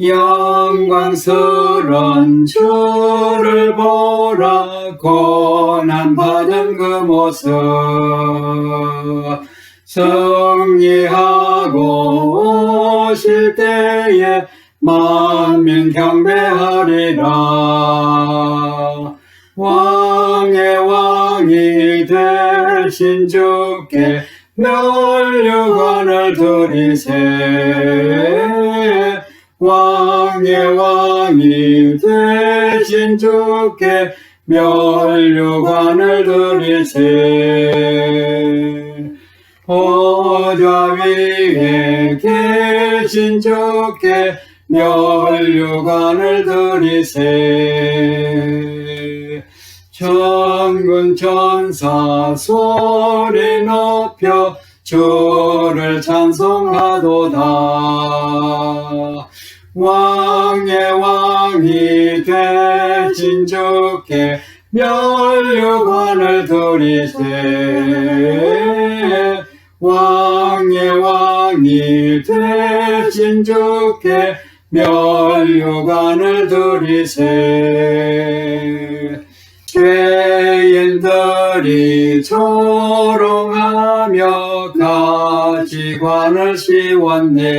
영광스런 주를 보라 고난받은 그 모습 승리하고 오실 때에 만민 경배하리라. 왕의 왕이 되신 주께 멸류관을 드리세 왕의 왕이 되신 주께 멸류관을 드리세. 보좌 위에 계신 주께 멸류관을 드리세. 천군 천사 소리 높여 주를 찬송하도다. 왕의 왕이 되신 주께 멸류관을 드리세. 왕의 왕이 되신 주께 멸류관을 드리세. 죄인들이 조롱하며 가지관을 씌웠네.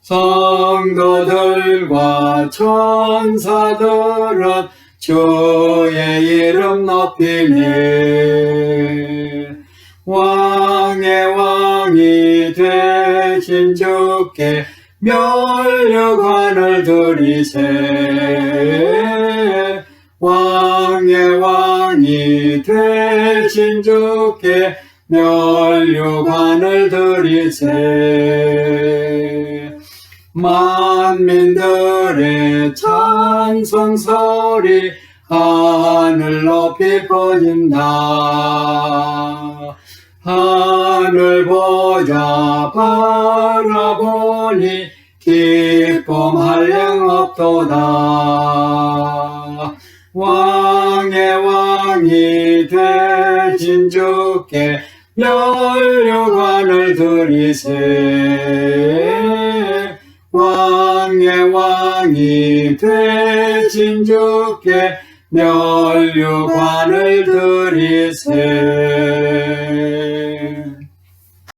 성도들과 천사들은 주의 이름 높이네. 왕의 왕이 되신 주께 멸류관을 드리세. 왕의 왕이 되신 주께 멸류관을 드리세. 만민들의 찬송 소리 하늘 높이 퍼진다. 하늘 보자 바라보니 기쁨 한량 없도다. 왕의 왕이 되신 주께 멸류관을 드리세. 왕의 왕이 되신 주께 멸류관을 드리세